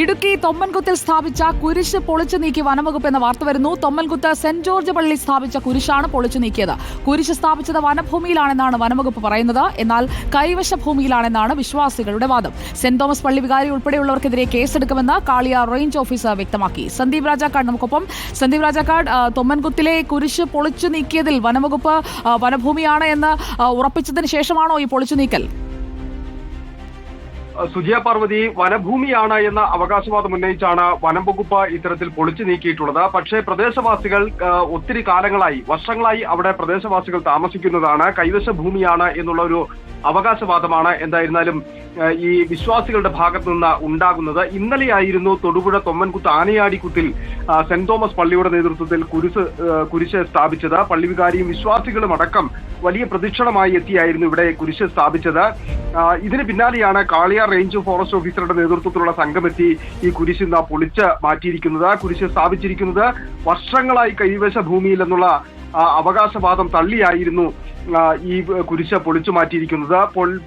ഇടുക്കി തൊമ്മൻകുത്തിൽ സ്ഥാപിച്ച കുരിശ് പൊളിച്ചു നീക്കി വനംവകുപ്പ് എന്ന വാർത്ത വരുന്നു. തൊമ്മൻകുത്ത് സെന്റ് ജോർജ് പള്ളി സ്ഥാപിച്ച കുരിശാണ് പൊളിച്ചു നീക്കിയത്. കുരിശ് സ്ഥാപിച്ചത് വനഭൂമിയിലാണെന്നാണ് വനംവകുപ്പ് പറയുന്നത്. എന്നാൽ കൈവശ ഭൂമിയിലാണെന്നാണ് വിശ്വാസികളുടെ വാദം. സെന്റ് തോമസ് പള്ളി വികാരി ഉൾപ്പെടെയുള്ളവർക്കെതിരെ കേസെടുക്കുമെന്ന് കാളിയ റേഞ്ച് ഓഫീസർ വ്യക്തമാക്കി. സന്ദീപ് രാജാക്കാട് നമുക്കൊപ്പം. സന്ദീപ് രാജാക്കാട് തൊമ്മൻകുത്തിലെ കുരിശ് പൊളിച്ചു നീക്കിയതിൽ വനംവകുപ്പ് വനഭൂമിയാണ് എന്ന് ഉറപ്പിച്ചതിന് ശേഷമാണോ ഈ പൊളിച്ചു നീക്കൽ? സുജിയ പാർവതി വനഭൂമിയാണ് എന്ന അവകാശവാദം ഉന്നയിച്ചാണ് വനം വകുപ്പ് ഇത്തരത്തിൽ പൊളിച്ചു നീക്കിയിട്ടുള്ളത്. പക്ഷേ പ്രദേശവാസികൾ ഒത്തിരി കാലങ്ങളായി വർഷങ്ങളായി അവിടെ പ്രദേശവാസികൾ താമസിക്കുന്നതാണ് കൈവശ ഭൂമിയാണ് എന്നുള്ള ഒരു അവകാശവാദമാണ് എന്തായിരുന്നാലും ഈ വിശ്വാസികളുടെ ഭാഗത്തു നിന്ന് ഉണ്ടാകുന്നത്. ഇന്നലെയായിരുന്നു തൊടുപുഴ തൊമ്മൻകുത്ത് ആനയാടിക്കുത്തിൽ സെന്റ് തോമസ് പള്ളിയുടെ നേതൃത്വത്തിൽ കുരിശ് കുരിശ് സ്ഥാപിച്ചത്. പള്ളിവികാരിയും വിശ്വാസികളും അടക്കം വലിയ പ്രദക്ഷിണമായി എത്തിയായിരുന്നു ഇവിടെ കുരിശ് സ്ഥാപിച്ചത്. ഇതിന് പിന്നാലെയാണ് കാളിയാർ റേഞ്ച് ഫോറസ്റ്റ് ഓഫീസറുടെ നേതൃത്വത്തിലുള്ള സംഘമെത്തി ഈ കുരിശ് ഇന്ന് പൊളിച്ച് മാറ്റിയിരിക്കുന്നത്. കുരിശ് സ്ഥാപിച്ചിരിക്കുന്നത് വർഷങ്ങളായി കൈവശ ഭൂമിയിൽ എന്നുള്ള അവകാശവാദം തള്ളിയായിരുന്നു ഈ കുരിശ പൊളിച്ചു മാറ്റിയിരിക്കുന്നത്.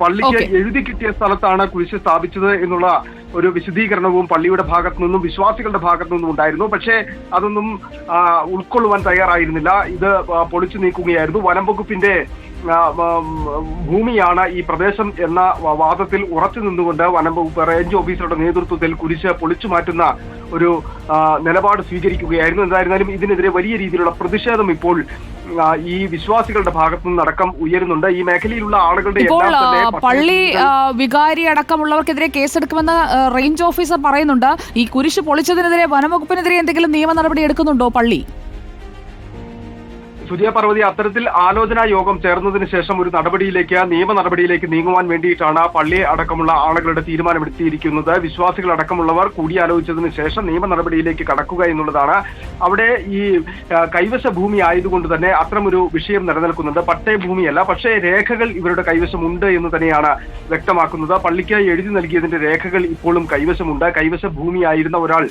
പള്ളിക്ക്. എഴുതി കിട്ടിയ സ്ഥലത്താണ് കുരിശ് സ്ഥാപിച്ചത് എന്നുള്ള ഒരു വിശദീകരണവും പള്ളിയുടെ ഭാഗത്തു നിന്നും വിശ്വാസികളുടെ ഭാഗത്തു നിന്നും ഉണ്ടായിരുന്നു. പക്ഷേ അതൊന്നും ഉൾക്കൊള്ളുവാൻ തയ്യാറായിരുന്നില്ല. ഇത് പൊളിച്ചു നീക്കുകയായിരുന്നു. വനം വകുപ്പിന്റെ ഭൂമിയാണ് ഈ പ്രദേശം എന്ന വാദത്തിൽ ഉറച്ചു നിന്നുകൊണ്ട് വനം വകുപ്പ് റേഞ്ച് ഓഫീസറുടെ നേതൃത്വത്തിൽ കുരിശ് പൊളിച്ചു മാറ്റുന്ന ഒരു നിലപാട് സ്വീകരിക്കുകയായിരുന്നു. എന്തായിരുന്നാലും ഇതിനെതിരെ വലിയ രീതിയിലുള്ള പ്രതിഷേധം ഇപ്പോൾ ഈ വിശ്വാസികളുടെ ഭാഗത്തു നിന്നടക്കം ഉയരുന്നുണ്ട്. ഈ മേഖലയിലുള്ള ആളുകളുടെ പള്ളി വികാരി അടക്കമുള്ളവർക്കെതിരെ കേസെടുക്കുമെന്ന് റേഞ്ച് ഓഫീസർ പറയുന്നുണ്ട്. ഈ കുരിശ് പൊളിച്ചതിനെതിരെ വനംവകുപ്പിനെതിരെ എന്തെങ്കിലും നിയമ നടപടി എടുക്കുന്നുണ്ടോ പള്ളി? സുജയ പർവതി അത്തരത്തിൽ ആലോചനാ യോഗം ചേർന്നതിന് ശേഷം ഒരു നടപടിയിലേക്ക് നിയമ നടപടിയിലേക്ക് നീങ്ങുവാൻ വേണ്ടിയിട്ടാണ് പള്ളി അടക്കമുള്ള ആളുകളുടെ തീരുമാനമെടുത്തിയിരിക്കുന്നത് വിശ്വാസികൾ അടക്കമുള്ളവർ കൂടിയാലോചിച്ചതിന് ശേഷം നിയമ നടപടിയിലേക്ക് കടക്കുക എന്നുള്ളതാണ്. അവിടെ ഈ കൈവശ ഭൂമി ആയതുകൊണ്ട് തന്നെ അത്തരമൊരു വിഷയം നിലനിൽക്കുന്നുണ്ട് പട്ടയ ഭൂമിയല്ല പക്ഷേ രേഖകൾ ഇവരുടെ കൈവശമുണ്ട് എന്ന് തന്നെയാണ് വ്യക്തമാക്കുന്നത്. പള്ളിക്ക് എഴുതി നൽകിയതിന്റെ രേഖകൾ ഇപ്പോഴും കൈവശമുണ്ട്. കൈവശ ഭൂമിയായിരുന്ന ഒരാൾ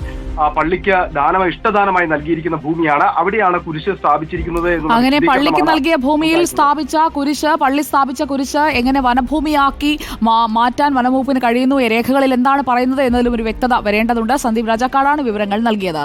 പള്ളിക്ക് ദാനമായി ഇഷ്ടദാനമായി നൽകിയിരിക്കുന്ന ഭൂമിയാണ്. അവിടെയാണ് കുരിശ് സ്ഥാപിച്ചിരിക്കുന്നത് എന്നുള്ള അങ്ങനെ പള്ളിക്ക് നൽകിയ ഭൂമിയിൽ സ്ഥാപിച്ച കുരിശ് പള്ളി സ്ഥാപിച്ച കുരിശ് എങ്ങനെ വനഭൂമിയാക്കി മാറ്റാൻ വനംവകുപ്പിന് കഴിയുന്നു? രേഖകളിൽ എന്താണ് പറയുന്നത് എന്നതിലും ഒരു വ്യക്തത വരേണ്ടതുണ്ട്. സന്ദീപ് രാജാക്കാടാണ് വിവരങ്ങൾ നൽകിയത്.